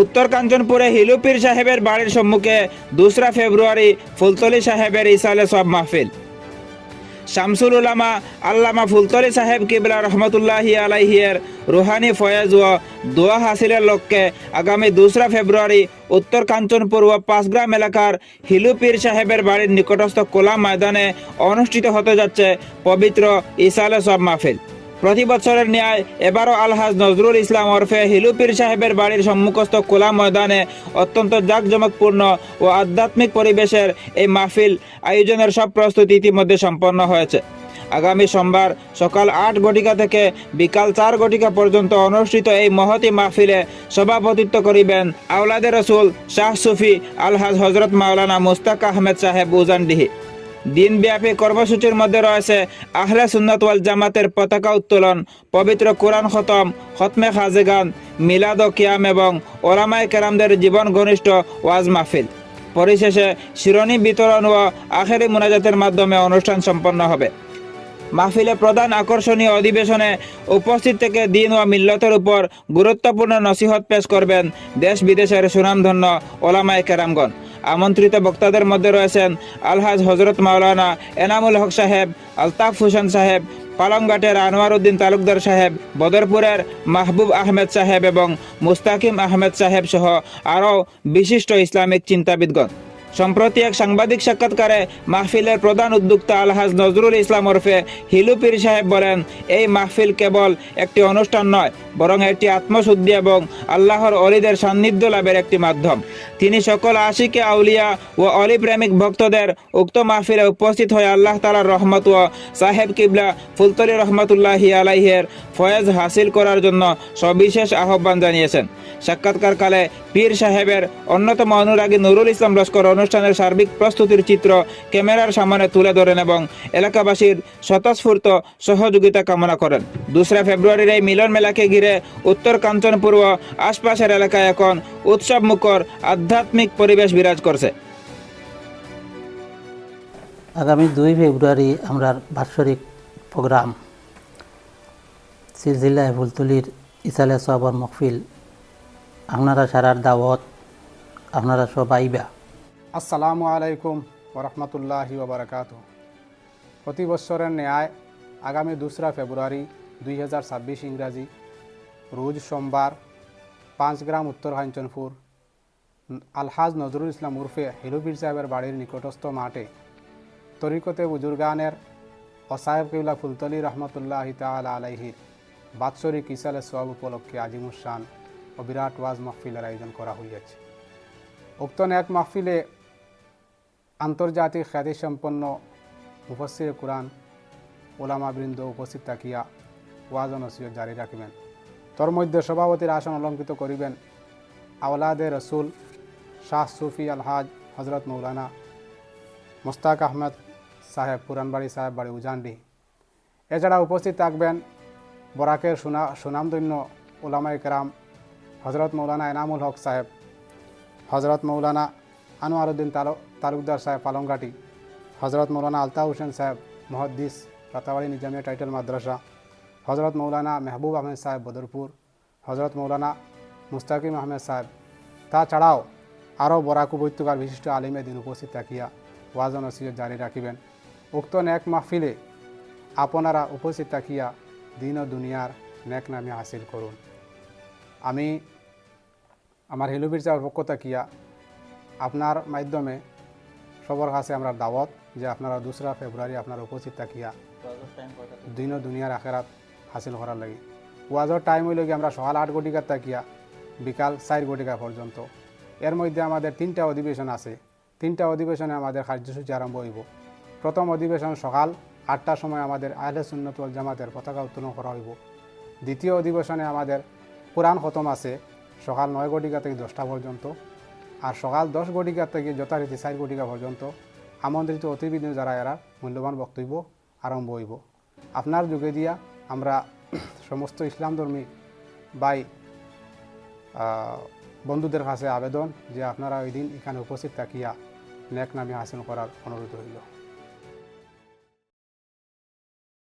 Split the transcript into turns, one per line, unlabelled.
উত্তর কাঞ্চনপুরে হিলুপির সাহেবের বাড়ির সম্মুখে দোসরা ফেব্রুয়ারি ফুলতলি সাহেবের ইসালে সব মাহফিল। শামসুল উলামা আল্লামা ফুলতলি সাহেব কিবলা রহমতুল্লাহি আলাইহিয়ের রুহানি ফয়েজ ও দোয়া হাসিলের লক্ষ্যে আগামী দোসরা ফেব্রুয়ারি উত্তর কাঞ্চনপুর ও পাঁচগ্রাম এলাকার হিলুপীর সাহেবের বাড়ির নিকটস্থ কোলা ময়দানে অনুষ্ঠিত হতে যাচ্ছে পবিত্র ইসালে সব মাহফিল। প্রতি বছরের ন্যায় এবারও আলহাজ নজরুল ইসলাম ওরফে হিলুপীর সাহেবের বাড়ির সম্মুখস্থ খোলা ময়দানে অত্যন্ত জাঁকজমকপূর্ণ ও আধ্যাত্মিক পরিবেশের এই মাহফিল আয়োজনের সব প্রস্তুতি ইতিমধ্যে সম্পন্ন হয়েছে। আগামী সোমবার সকাল আট ঘটিকা থেকে বিকাল চার ঘটিকা পর্যন্ত অনুষ্ঠিত এই মহতি মাহফিলে সভাপতিত্ব করিবেন আওলাদে রসুল শাহ সুফি আলহাজ হজরত মাওলানা মুস্তাক আহমেদ সাহেব উজানডিহি। দিনব্যাপী কর্মসূচির মধ্যে রয়েছে আহলে সুন্নাত ওয়াল জামাতের পতাকা উত্তোলন, পবিত্র কোরআন খতম, খতমে খাজেগান মিলাদ ও কিয়াম এবং ওলামায় কেরামদের জীবন ঘনিষ্ঠ ওয়াজ মাহফিল। পরিশেষে শিরোনি বিতরণ ও আখেরি মোনাজাতের মাধ্যমে অনুষ্ঠান সম্পন্ন হবে। মাহফিলে প্রধান আকর্ষণীয় অধিবেশনে উপস্থিত থেকে দিন ও মিল্লতের উপর গুরুত্বপূর্ণ নসিহত পেশ করবেন দেশ বিদেশের সুনামধন্য ওলামায় কেরামগণ। আমন্ত্রিত বক্তাদের মধ্যে রয়েছেন আলহাজ হজরত মাওলানা এনামুল হক সাহেব, আলতাফ হুসেন সাহেব, পালংঘাটের আনোয়ার উদ্দিন তালুকদার সাহেব, বদরপুরের মাহবুব আহমেদ সাহেব এবং মুস্তাকিম আহমেদ সাহেব সহ আরও বিশিষ্ট ইসলামিক চিন্তাবিদগণ। সম্প্রতি এক সাংবাদিক সাক্ষাৎকারে মাহফিলের প্রধান উদ্যোক্তা আলহাজ নজরুল ইসলাম ওরফে হিলু পীর সাহেব বলেন, এই মাহফিল কেবল একটি অনুষ্ঠান নয়, বরং এটি আত্মশুদ্ধি এবং আল্লাহর অলিদের সান্নিধ্য লাভের একটি মাধ্যম। তিনি সকল আশিকে আউলিয়া ও অলি প্রেমিক ভক্তদের উক্ত মাহফিলে উপস্থিত হয়ে আল্লাহ তালার রহমত ও সাহেব কিবলা ফুলতলি রহমতুল্লাহি আলাইহের ফয়েজ হাসিল করার জন্য সবিশেষ আহ্বান জানিয়েছেন। সাক্ষাৎকারকালে পীর সাহেবের অন্যতম অনুরাগী নুরুল ইসলাম লস্কর অনুষ্ঠানের সার্বিক প্রস্তুতির চিত্র ক্যামেরার সামনে তুলে ধরেন এবং এলাকাবাসীর স্বতঃস্ফূর্ত সহযোগিতা কামনা করেন। দোসরা ফেব্রুয়ারির এই মিলন মেলাকে ঘিরে উত্তর কাঞ্চনপুর ও আশপাশের এলাকায় এখন উৎসব মুখর আধ্যাত্মিক পরিবেশ বিরাজ করছে।
আগামী দুই ফেব্রুয়ারি আমরা বাৎসরিক প্রোগ্রাম। সিলসিলায় ফুলতুলির ইসালে সবর মকফিল আপনারা সারার দাওয়াত, আপনারা সব আইবা
আসসালামু আলাইকুম ওরহমতুল্লাহি ওবরাকাত প্রতি বছরের ন্যায় আগামী দোসরা ফেব্রুয়ারি দুই হাজার ছাব্বিশ ইংরাজি, রোজ সোমবার, পাঁচ গ্রাম উত্তর কাঞ্চনপুর আলহাজ নজরুল ইসলাম উর্ফে হিরুবির সাহেবের বাড়ির নিকটস্থ মাঠে তরিকতে বুজুর্গানের অসাহেব কিবলা ফুলতলি রহমতুল্লাহ তাল আলাইহির বাৎসরিক ইসালে সব উপলক্ষে আজিমুসান ও বিরাট ওয়াজ মাহফিলের আয়োজন করা হইয়াছে। উক্ত এক মাহফিলে আন্তর্জাতিক খ্যাতিসম্পন্ন মুফসির কোরআন ওলামাবৃন্দ উপস্থিত থাকিয়া ওয়াজ ও নসিহত জারি রাখিবেন। তোর মধ্যে সভাপতির আসন অলঙ্কৃত করিবেন আওলাদে রসুল শাহ সুফি আলহাজ হজরত মৌলানা মোস্তাক আহমেদ সাহেব, পুরানবাড়ি সাহেব বাড়ি উজানডি। এছাড়া উপস্থিত থাকবেন বরাকের সুনা, সুনামধন্য ওলামাই কেরাম হজরত মৌলানা এনামুল হক সাহেব, হজরত মৌলানা আনোয়ারুদ্দিন তালু তালুকদার সাহেব পালংঘাটি, হজরত মৌলানা আলতা হোসেন সাহেব মহদ্দিস রাতাবাড়ি নিজামিয়া টাইটেল মাদ্রাসা, হজরত মৌলানা মেহবুব আহমেদ সাহেব বদরপুর, হজরত মৌলানা মুস্তাকিম আহমেদ সাহেব। তাছাড়াও আরও বরাক উপত্যকার বিশিষ্ট আলিমে দিন উপস্থিত থাকিয়া ওয়াজ নসিহত জারি রাখিবেন। উক্ত নেক মাহফিলে আপনারা উপস্থিত থাকিয়া দিন ও দুনিয়ার নেক নামে হাসিল করুন। আমি, আমার হিলুবির চাওয়ার পক্ষ থাকিয়া আপনার মাধ্যমে সবার কাছে আমরা দাওয়াত যে আপনারা দোসরা ফেব্রুয়ারি আপনারা উপস্থিত থাকিয়া দিন দুনিয়ার আখেরাত হাসিল করার লাগে। ওয়াজর টাইম হইল আমরা সকাল আট ঘটিকার থাকিয়া, বিকাল চার ঘটিকা পর্যন্ত এর মধ্যে আমাদের তিনটা অধিবেশন আছে। তিনটা অধিবেশনে আমাদের কার্যসূচি আরম্ভ হইব। প্রথম অধিবেশন সকাল আটটার সময় আমাদের আহলে সুন্নত ওয়াল জামাতের পতাকা উত্তোলন করা হইব। দ্বিতীয় অধিবেশনে আমাদের কোরআন খতম আছে সকাল নয় ঘটিকা থেকে দশটা পর্যন্ত। আর সকাল দশ ঘটিকা থেকে যথারীতি চার ঘটিকা পর্যন্ত আমন্ত্রিত অতিথি যারা এরা মূল্যবান বক্তব্য আরম্ভ হইব। আপনার যুগে দিয়া আমরা সমস্ত ইসলাম ধর্মী বাই বন্ধুদের কাছে আবেদন যে আপনারা ওই দিন এখানে উপস্থিত থাকিয়া নেক নামে হাসিল করার অনুরোধ রইল।